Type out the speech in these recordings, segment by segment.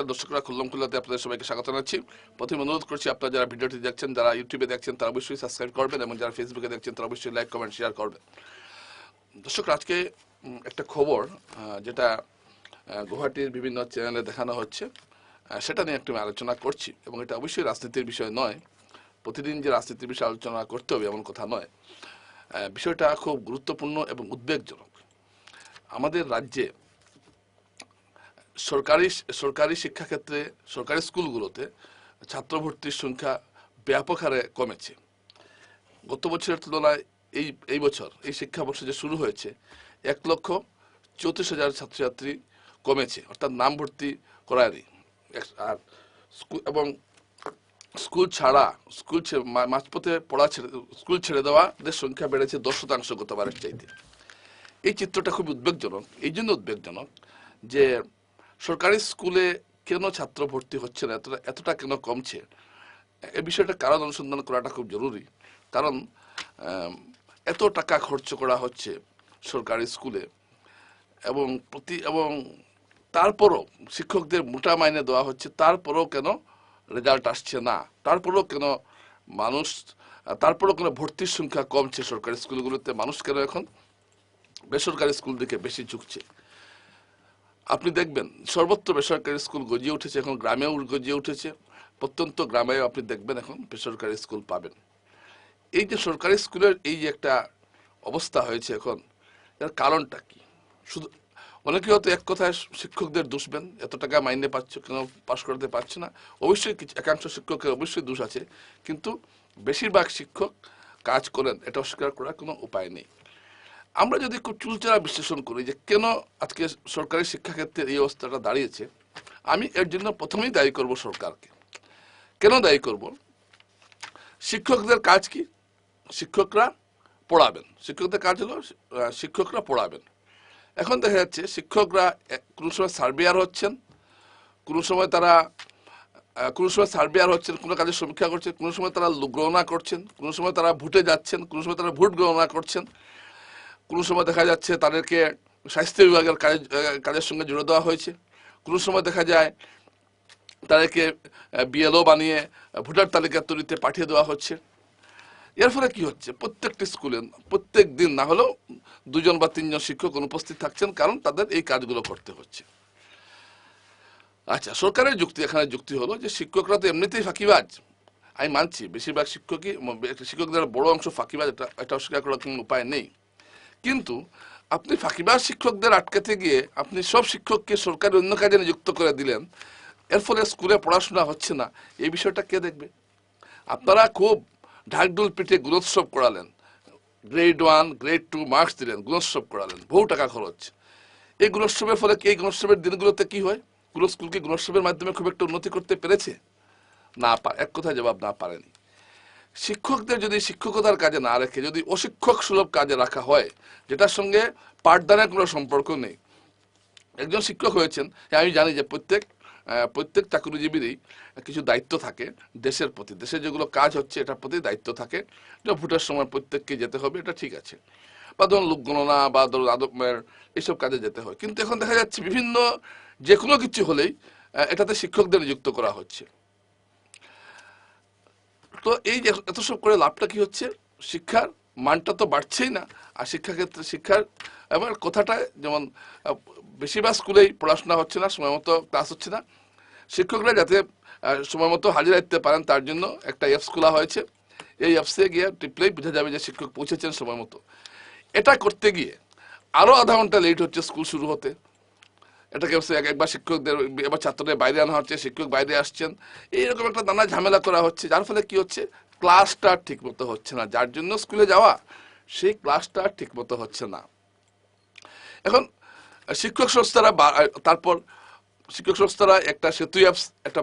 নমস্কার, দর্শকরা খুল্লম খুল্লাতে আপনাদের সবাইকে স্বাগত জানাচ্ছি। প্রথমে অনুরোধ করছি, আপনারা যারা ভিডিওটি দেখছেন, যারা ইউটিউবে দেখছেন, তারা অবশ্যই সাবস্ক্রাইব করবেন এবং যারা ফেসবুকে দেখছেন, তারা অবশ্যই লাইক, কমেন্ট, শেয়ার করবেন। দর্শক আজকে একটা খবর যেটা গুয়াহাটির বিভিন্ন চ্যানেলে দেখানো হচ্ছে। সেটা নিয়ে একটু আলোচনা করছি এবং এটা অবশ্যই রাজনীতির বিষয় নয়। প্রতিদিন যে রাজনীতির বিষয়ে আলোচনা করতে হবে এমন কথা নয়। বিষয়টা খুব গুরুত্বপূর্ণ এবং উদ্বেগজনক। আমাদের রাজ্যে সরকারি সরকারি শিক্ষাক্ষেত্রে, সরকারি স্কুলগুলোতে ছাত্র ভর্তির সংখ্যা ব্যাপক হারে কমেছে। গত বছরের তুলনায় এই এই বছর, এই শিক্ষাবর্ষ যে শুরু হয়েছে, এক লক্ষ চৌত্রিশ হাজার ছাত্রছাত্রী কমেছে, অর্থাৎ নাম ভর্তি করায়নি। আর স্কুল এবং স্কুল ছাড়া, স্কুল মাঝপথে পড়া ছেড়ে, স্কুল ছেড়ে দেওয়াদের সংখ্যা বেড়েছে দশ শতাংশ গতবারের চাইতে। এই চিত্রটা খুব উদ্বেগজনক, এই জন্য উদ্বেগজনক যে সরকারি স্কুলে কেন ছাত্র ভর্তি হচ্ছে না? এতটা এতটা কেন কমছে? এ বিষয়টা কারণ অনুসন্ধান করাটা খুব জরুরি। কারণ এত টাকা খরচ করা হচ্ছে সরকারি স্কুলে এবং প্রতি, এবং তারপরও শিক্ষকদের মোটা মাইনে দেওয়া হচ্ছে, তারপরও কেন রেজাল্ট আসছে না? তারপরেও কেন মানুষ, তারপরেও কেন ভর্তির সংখ্যা কমছে সরকারি স্কুলগুলোতে? মানুষ কেন এখন বেসরকারি স্কুল দিকে বেশি ঝুঁকছে? আপনি দেখবেন সর্বত্র বেসরকারি স্কুল গজিয়ে উঠেছে, এখন গ্রামেও গজিয়ে উঠেছে, প্রত্যন্ত গ্রামেও আপনি দেখবেন এখন বেসরকারি স্কুল পাবেন। এই যে সরকারি স্কুলের এই যে একটা অবস্থা হয়েছে এখন, এর কারণটা কি? শুধু, অনেকে হয়তো এক কথায় শিক্ষকদের দোষবেন এত টাকা মাইনে পাচ্ছ কেন, পাশ করতে পারছে না। অবশ্যই কিছু, একাংশ শিক্ষকের অবশ্যই দোষ আছে, কিন্তু বেশিরভাগ শিক্ষক কাজ করেন, এটা অস্বীকার করার কোনো উপায় নেই। আমরা যদি খুব চুলচেরা বিশ্লেষণ করি যে কেন আজকে সরকারি শিক্ষাক্ষেত্রে এই অবস্থাটা দাঁড়িয়েছে, আমি এর জন্য প্রথমেই দায়ী করব সরকারকে। কেন দায়ী করব? শিক্ষকদের কাজ কি? শিক্ষকরা পড়াবেন। শিক্ষকদের কাজ হলো শিক্ষকরা পড়াবেন। এখন দেখা যাচ্ছে শিক্ষকরা কোনো সময় সার্ভেয়ার হচ্ছেন, কোনো সময় তারা কোনো সময় সার্ভেয়ার হচ্ছেন, কোনো কাজের সমীক্ষা করছেন, কোনো সময় তারা গণনা করছেন, কোনো সময় তারা ভোটে যাচ্ছেন, কোনো সময় তারা ভোট গণনা করছেন। কোনো সময় দেখা যাচ্ছে তাদেরকে স্বাস্থ্য বিভাগের কাজ আহ, কাজের সঙ্গে জুড়ে দেওয়া হয়েছে। কোনো সময় দেখা যায় তাদেরকে বিএলও বানিয়ে ভোটার তালিকা তৈরিতে পাঠিয়ে দেওয়া হচ্ছে। এর ফলে কি হচ্ছে? প্রত্যেকটি স্কুলে প্রত্যেক দিন না হলেও দুজন বা তিনজন শিক্ষক অনুপস্থিত থাকছেন কারণ তাদের এই কাজগুলো করতে হচ্ছে। আচ্ছা সরকারের যুক্তি এখানে যুক্তি হলো যে শিক্ষকরা তো এমনিতেই ফাঁকিবাজ। আমি মানছি বেশিরভাগ শিক্ষকই শিক্ষকদের বড় অংশ ফাঁকিবাজ এটা এটা অস্বীকার করার কোনো উপায় নেই। কিন্তু আপনি ফাঁকিবাজ শিক্ষকদের আটকাতে গিয়ে আপনি সব শিক্ষককে সরকারি অন্য কাজে নিযুক্ত করে দিলেন, এর ফলে স্কুলে পড়াশোনা হচ্ছে না। এই বিষয়টা কে দেখবে? আপনারা খুব ঢাকঢোল পিঠে গুণোৎসব করালেন। Grade one grade two marks দিলেন, গুণোৎসব করালেন, বহু টাকা খরচ। এই গুণোৎসবের ফলে কি এই গুণোৎসবের দিনগুলোতে কি হয়? কোনো স্কুল কি গুণোৎসবের মাধ্যমে খুব একটা উন্নতি করতে পেরেছে? না পা এক কথায় জবাব না পারেনি। শিক্ষকদের যদি শিক্ষকতার কাজে না রেখে যদি অশিক্ষক সুলভ কাজে রাখা হয় যেটার সঙ্গে পাঠদানের কোনো সম্পর্ক নেই। একজন শিক্ষক হয়েছেন হ্যাঁ, আমি জানি যে প্রত্যেক প্রত্যেক চাকরিজীবীরই কিছু দায়িত্ব থাকে দেশের প্রতি। দেশের যেগুলো কাজ হচ্ছে এটার প্রতি দায়িত্ব থাকে। যে ভোটের সময় প্রত্যেককে যেতে হবে এটা ঠিক আছে। বা ধরুন লোক গণনা বা ধরুন আদমের এইসব কাজে যেতে হয়। কিন্তু এখন দেখা যাচ্ছে বিভিন্ন যে কোনো কিছু হলেই এটাতে শিক্ষকদের নিযুক্ত করা হচ্ছে। তো এই যে এত সব করে লাভটা কি হচ্ছে? শিক্ষার মানটা তো বাড়ছেই না। আর শিক্ষাক্ষেত্রে শিক্ষার এবার কথাটা যেমন বেশিরভাগ স্কুলেই পড়াশোনা হচ্ছে না, সময় মতো ক্লাস হচ্ছে না। শিক্ষকরা যাতে সময় মতো হাজিরা দিতে পারেন, তার জন্য একটা অ্যাপস খোলা হয়েছে। এই অ্যাপসে গিয়ে টিপলেই বোঝা যাবে যে শিক্ষক পৌঁছেছেন সময় মতো। এটা করতে গিয়ে আরও আধা ঘণ্টা লেট হচ্ছে স্কুল শুরু হতে। এটাকে একবার শিক্ষকদের, এবার ছাত্রদের বাইরে আনা হচ্ছে, শিক্ষক বাইরে আসছেন। এইরকম একটা নানা ঝামেলা করা হচ্ছে, যার ফলে কি হচ্ছে? ক্লাসটা ঠিক মতো হচ্ছে না। যার জন্য স্কুলে যাওয়া, সেই ক্লাসটা ঠিক মতো হচ্ছে না। এখন, শিক্ষক সংস্থারা তারপর শিক্ষক সংস্থারা একটা সেতু অ্যাপস, একটা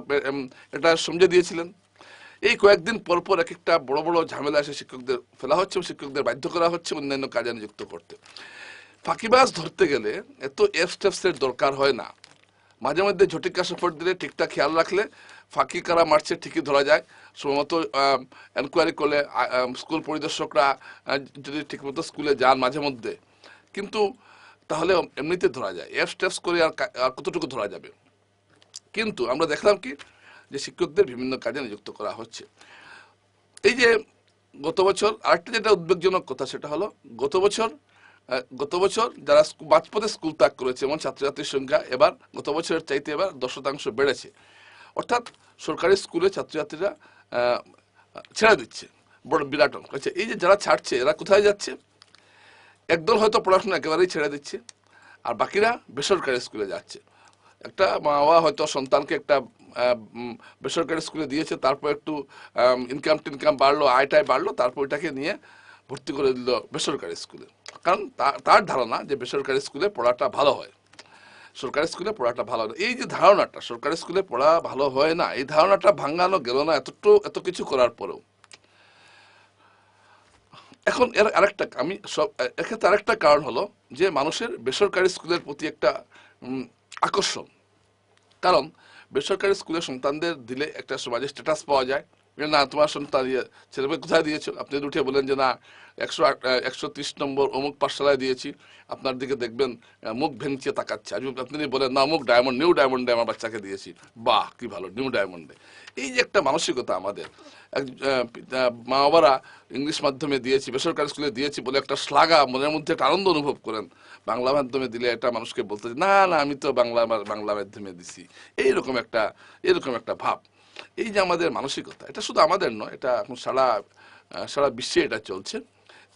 একটা সমঝে দিয়েছিলেন। এই কয়েকদিন পর পর এক একটা বড় বড় ঝামেলা এসে শিক্ষকদের ফেলা হচ্ছে শিক্ষকদের বাধ্য করা হচ্ছে অন্যান্য কাজে নিযুক্ত করতে। ফাঁকিবাজ ধরতে গেলে এত এফ স্টেপসের দরকার হয় না। মাঝে মধ্যে ঝটিকা সাপোর্ট দিলে ঠিকঠাক খেয়াল রাখলে ফাঁকি কারা মারছে ঠিকই ধরা যায়। সময়মতো এনকোয়ারি করলে স্কুল পরিদর্শকরা যদি ঠিকমতো স্কুলে যান মাঝে মধ্যে। কিন্তু তাহলে এমনিতে ধরা যায়। এফ স্টেপস করে আর কতটুকু ধরা যাবে? কিন্তু আমরা দেখলাম কি, যে শিক্ষকদের বিভিন্ন কাজে নিযুক্ত করা হচ্ছে। এই যে গত বছর আরেকটা যেটা উদ্বেগজনক কথা সেটা হলো, গত বছর গত বছর যারা মাঝপথে স্কুল ত্যাগ করেছে এবং ছাত্রছাত্রীর সংখ্যা এবার গত বছরের চাইতে এবার দশ শতাংশ বেড়েছে। অর্থাৎ সরকারি স্কুলে ছাত্রছাত্রীরা ছেড়ে দিচ্ছে। বড় বিরাট অঙ্ক আচ্ছা এই যে যারা ছাড়ছে, এরা কোথায় যাচ্ছে? একদল হয়তো পড়াশোনা একেবারেই ছেড়ে দিচ্ছে, আর বাকিরা বেসরকারি স্কুলে যাচ্ছে। একটা মা বাবা হয়তো সন্তানকে একটা বেসরকারি স্কুলে দিয়েছে, তারপর একটু ইনকাম টিনকাম বাড়লো, আয়টায় বাড়লো, তারপর ওইটাকে নিয়ে ভর্তি করে দিল বেসরকারি স্কুলে। কারণ তার ধারণা যে বেসরকারি স্কুলে পড়াটা ভালো হয়। সরকারি স্কুলে পড়াটা ভালো হয় এই যে ধারণাটা, সরকারি স্কুলে পড়া ভালো হয় না, এই ধারণাটা ভাঙানো গেল না এতটু এত কিছু করার পরেও। এখন এর আরেকটা, আমি সব এক্ষেত্রে আরেকটা কারণ হলো যে মানুষের বেসরকারি স্কুলের প্রতি একটা আকর্ষণ। কারণ বেসরকারি স্কুলে সন্তানদের দিলে একটা সমাজে স্ট্যাটাস পাওয়া যায়। না তোমার সন্তান ছেলেমেয়ে কোথায় দিয়েছ? আপনি উঠে বলেন যে না, একশো একশো তিরিশ নম্বর অমুক পাঠশালায় দিয়েছি, আপনার দিকে দেখবেন মুখ ভেঙচিয়ে তাকাচ্ছে। যদি আপনি বলেন, না, অমুক ডায়মন্ড নিউ ডায়মন্ডে আমার বাচ্চাকে দিয়েছি, বাহ, কি ভালো নিউ ডায়মন্ডে এই যে একটা মানসিকতা আমাদের। মা বাবারা ইংলিশ মাধ্যমে দিয়েছি, বেসরকারি স্কুলে দিয়েছি বলে একটা শ্লাঘা মনের মধ্যে একটা আনন্দ অনুভব করেন। বাংলা মাধ্যমে দিলে এটা মানুষকে বলতে না না, আমি তো বাংলা বাংলা মাধ্যমে দিছি। এইরকম একটা এরকম একটা ভাব। এই যে আমাদের মানসিকতা, এটা শুধু আমাদের নয়, এটা এখন সারা সারা বিশ্বে এটা চলছে।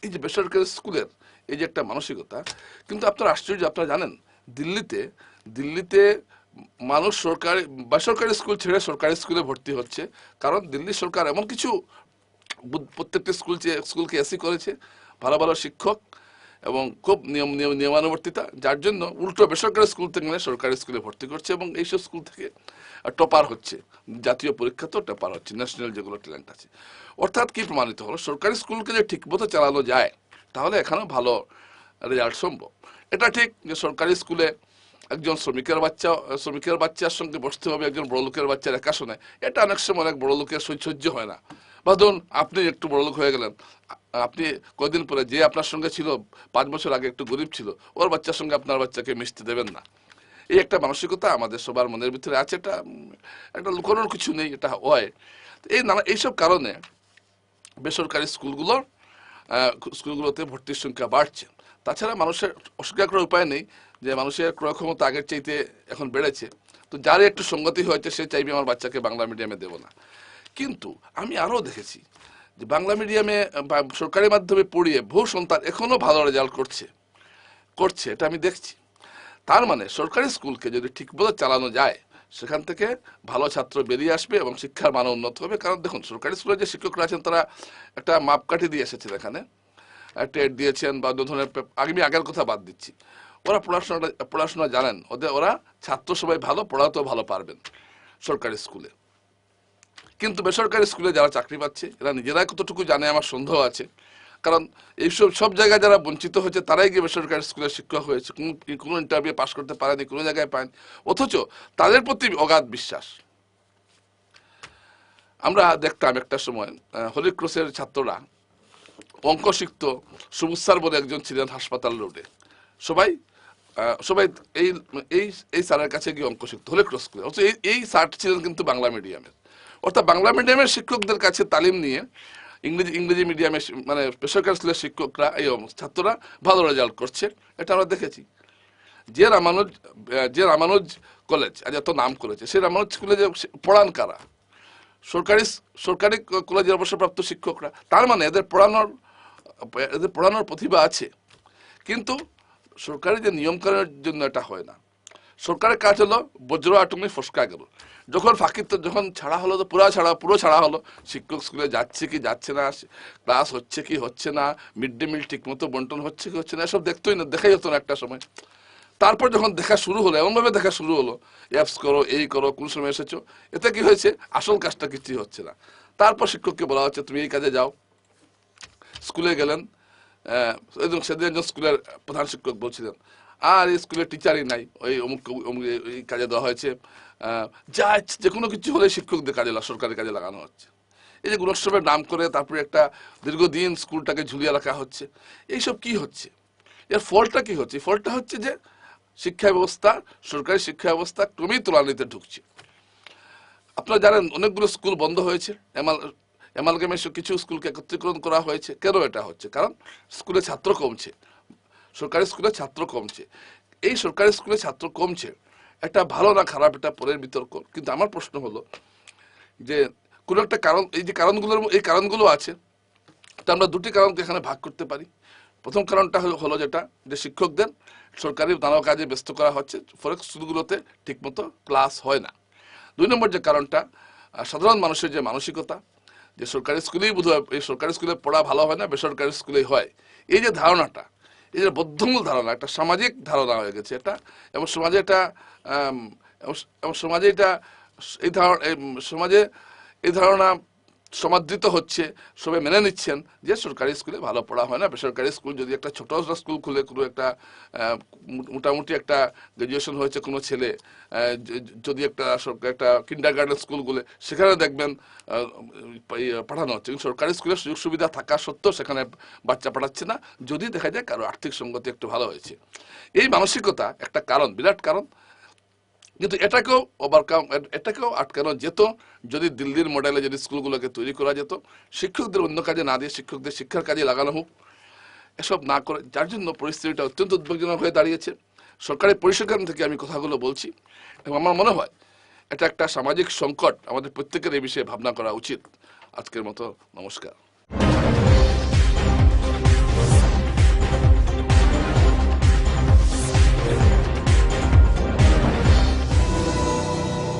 এই যে বেসরকারি স্কুলের এই যে একটা মানসিকতা, কিন্তু আপনারা আশ্চর্য, আপনারা জানেন, দিল্লিতে দিল্লিতে মানুষ সরকারি, বেসরকারি স্কুল ছেড়ে সরকারি স্কুলে ভর্তি হচ্ছে। কারণ দিল্লি সরকার এমন কিছু প্রত্যেকটা স্কুল স্কুলকে এসি করেছে, ভালো ভালো শিক্ষক এবং খুব নিয়ম নিয়ম নিয়মানুবর্তিতা, যার জন্য উল্টো বেসরকারি স্কুল থেকে সরকারি স্কুলে ভর্তি করছে এবং এইসব স্কুল থেকে টপার হচ্ছে। জাতীয় পরীক্ষাতেও টপার হচ্ছে ন্যাশনাল যেগুলো ট্যালেন্ট আছে। অর্থাৎ কি প্রমাণিত হলো? সরকারি স্কুলকে যে ঠিকমতো চালানো যায়, তাহলে এখানেও ভালো রেজাল্ট সম্ভব। এটা ঠিক যে সরকারি স্কুলে একজন শ্রমিকের বাচ্চা, শ্রমিকের বাচ্চার সঙ্গে বসতে হবে, একজন বড় লোকের বাচ্চার একা শোনে এটা অনেক সময় অনেক বড় লোকের সহ্য- হয় না। বা ধরুন, আপনি একটু বড় লোক হয়ে গেলেন আপনি কদিন পরে যে আপনার সঙ্গে ছিল পাঁচ বছর আগে একটু গরিব ছিল ওর বাচ্চার সঙ্গে আপনার বাচ্চাকে মিশতে দেবেন না। এই একটা মানসিকতা আমাদের সবার মনের ভিতরে আছে এটা একটা লুকানোর কিছু নেই এটা হয়। এই নানা এইসব কারণে বেসরকারি স্কুলগুলোর আহ, স্কুলগুলোতে ভর্তির সংখ্যা বাড়ছে। তাছাড়া মানুষের অস্বীকার করার উপায় নেই যে মানুষের ক্রয় ক্ষমতা আগের চাইতে এখন বেড়েছে। তো যার একটু সঙ্গতি হয়েছে সে চাইবে আমার বাচ্চাকে বাংলা মিডিয়ামে দেবো না। কিন্তু আমি আরও দেখেছি যে বাংলা মিডিয়ামে সরকারি মাধ্যমে পড়িয়ে বহু সন্তান এখনও ভালো রেজাল্ট করছে করছে, এটা আমি দেখছি। তার মানে সরকারি স্কুলকে যদি ঠিকমতো চালানো যায়, সেখান থেকে ভালো ছাত্র বেরিয়ে আসবে এবং শিক্ষার মান উন্নত হবে। কারণ দেখুন, সরকারি স্কুলে যে শিক্ষকরা আছেন, তারা একটা মাপকাঠি দিয়ে এসেছেন এখানে। টেট দিয়েছেন বা অন্য ধরনের আমি আগের কথা বাদ দিচ্ছি। ওরা পড়াশোনাটা, পড়াশোনা জানেন। ওদের, ওরা ছাত্র সবাই ভালো, পড়াতেও ভালো পারবেন সরকারি স্কুলে। কিন্তু বেসরকারি স্কুলে যারা চাকরি পাচ্ছে, এরা নিজেরাই কতটুকু জানে আমার সন্দেহ আছে। কারণ এইসব, সব জায়গায় যারা বঞ্চিত হয়েছে, তারাই গিয়ে বেসরকারি স্কুলে শিক্ষক হয়েছে। কোনো কোনো ইন্টারভিউ পাশ করতে পারেনি, কোনো জায়গায় পায়নি অথচ তাদের প্রতি অগাধ বিশ্বাস। আমরা দেখতাম একটা সময় হলি ক্রসের ছাত্ররা অঙ্ক শিখত সবুজ স্যার বলে একজন ছিলেন হাসপাতাল রোডে। সবাই সবাই এই এই এই স্যারের কাছে গিয়ে অঙ্ক শিখতো হলে ক্রস স্কুলে অথচ এই এই স্যার ছিলেন কিন্তু বাংলা মিডিয়ামের অর্থাৎ বাংলা মিডিয়ামের শিক্ষকদের কাছে তালিম নিয়ে ইংরেজি ইংরেজি মিডিয়ামে মানে বেসরকারি স্কুলের শিক্ষকরা, এই ছাত্ররা ভালো রেজাল্ট করছে। এটা আমরা দেখেছি। যে রামানুজ যে রামানুজ কলেজ আজ এত নাম করেছে, সেই রামানুজ স্কুলে যে পড়ান কারা? সরকারি সরকারি কলেজের অবসরপ্রাপ্ত শিক্ষকরা। তার মানে এদের পড়ানোর এদের পড়ানোর প্রতিভা আছে। কিন্তু সরকারি যে নিয়মকানুনের জন্য এটা হয় না। সরকারের কাজ হলো বজ্র আটমি ফসকা গেল। যখন ফাঁকি যখন ছাড়া হলো তো পুরো ছাড়া পুরো ছাড়া হলো। শিক্ষক স্কুলে যাচ্ছে কি যাচ্ছে না, ক্লাস হচ্ছে কি হচ্ছে না, মিড ডে মিল ঠিক মতো বন্টন হচ্ছে কি হচ্ছে না, এসব দেখতোই না, দেখাই হতো না একটা সময়। তারপর যখন দেখা শুরু হলো, এমনভাবে দেখা শুরু হলো অ্যাপস করো, এই করো, কোন সময় এসেছ, এতে কি হয়েছে? আসল কাজটা কিছুই হচ্ছে না। তারপর শিক্ষককে বলা হচ্ছে, তুমি এই কাজে যাও। স্কুলে গেলেন সেদিন একজন স্কুলের প্রধান শিক্ষক বলছিলেন আর স্কুলের টিচারই নাই। ওই অমুক অমুক কাজে দেওয়া হয়েছে। যা যে কোনো কিছু হলে শিক্ষকদের কাজে লা- সরকারি কাজে লাগানো হচ্ছে। এই যে গুণোৎসবের নাম করে তারপরে একটা দীর্ঘদিন স্কুলটাকে ঝুলিয়ে রাখা হচ্ছে। এইসব কি হচ্ছে? এর ফলটা কি হচ্ছে? ফলটা হচ্ছে যে শিক্ষা ব্যবস্থা, সরকারি শিক্ষা ব্যবস্থা ক্রমেই তোলানিতে ঢুকছে। আপনারা জানেন অনেকগুলো স্কুল বন্ধ হয়েছে। এমাল এমালগামেশন কিছু স্কুলকে একত্রীকরণ করা হয়েছে। কেন এটা হচ্ছে? কারণ স্কুলে ছাত্র কমছে। সরকারি স্কুলে ছাত্র কমছে। এই সরকারি স্কুলে ছাত্র কমছে এটা ভালো না খারাপ এটা পরের বিতর্ক। কিন্তু আমার প্রশ্ন হলো যে, কোনো একটা কারণ, এই যে কারণগুলোর এই কারণগুলো আছে, তা আমরা দুটি কারণকে এখানে ভাগ করতে পারি। প্রথম কারণটা হলো হলো যেটা, যে শিক্ষকদের সরকারি নানা কাজে ব্যস্ত করা হচ্ছে, ফলে স্কুলগুলোতে ঠিকমতো ক্লাস হয় না। দুই নম্বর যে কারণটা সাধারণ মানুষের যে মানসিকতা, যে সরকারি স্কুলেই বোধ হয় এই সরকারি স্কুলে পড়া ভালো হয় না, বেসরকারি স্কুলেই হয়। এই যে ধারণাটা এই যে বদ্ধমূল ধারণা, একটা সামাজিক ধারণা হয়ে গেছে এটা। এবং সমাজে এটা এবং- সমাজে এটা, এই ধারণা সমাজে এই ধারণা সমাদৃত হচ্ছে সবে মেনে নিচ্ছেন যে সরকারি স্কুলে ভালো পড়া হয় না। বেসরকারি স্কুল যদি একটা ছোট স্কুল খুলে, কোনো একটা মোটামুটি একটা গ্রাজুয়েশন হয়েছে কোনো ছেলে যদি একটা একটা কিন্ডার গার্ডেন স্কুলগুলো সেখানে দেখবেন পাঠানো হচ্ছে। কিন্তু সরকারি স্কুলে সুযোগ সুবিধা থাকা সত্ত্বেও সেখানে বাচ্চা পাঠাচ্ছে না। যদি দেখা যায় কারও আর্থিক সঙ্গতি একটু ভালো হয়েছে। এই মানসিকতা একটা কারণ, বিরাট কারণ। কিন্তু এটাকেও ওভারকাম এটাকেও আটকানো যেত যদি দিল্লির মডেলে যদি স্কুলগুলোকে তৈরি করা যেত। শিক্ষকদের অন্য কাজে না দিয়ে শিক্ষকদের শিক্ষার কাজে লাগানো হোক। এসব না করে, যার জন্য পরিস্থিতিটা অত্যন্ত উদ্বেগজনক হয়ে দাঁড়িয়েছে। সরকারি পরিসংখ্যান থেকে আমি কথাগুলো বলছি এবং আমার মনে হয় এটা একটা সামাজিক সংকট। আমাদের প্রত্যেকের এই বিষয়ে ভাবনা করা উচিত। আজকের মতো নমস্কার।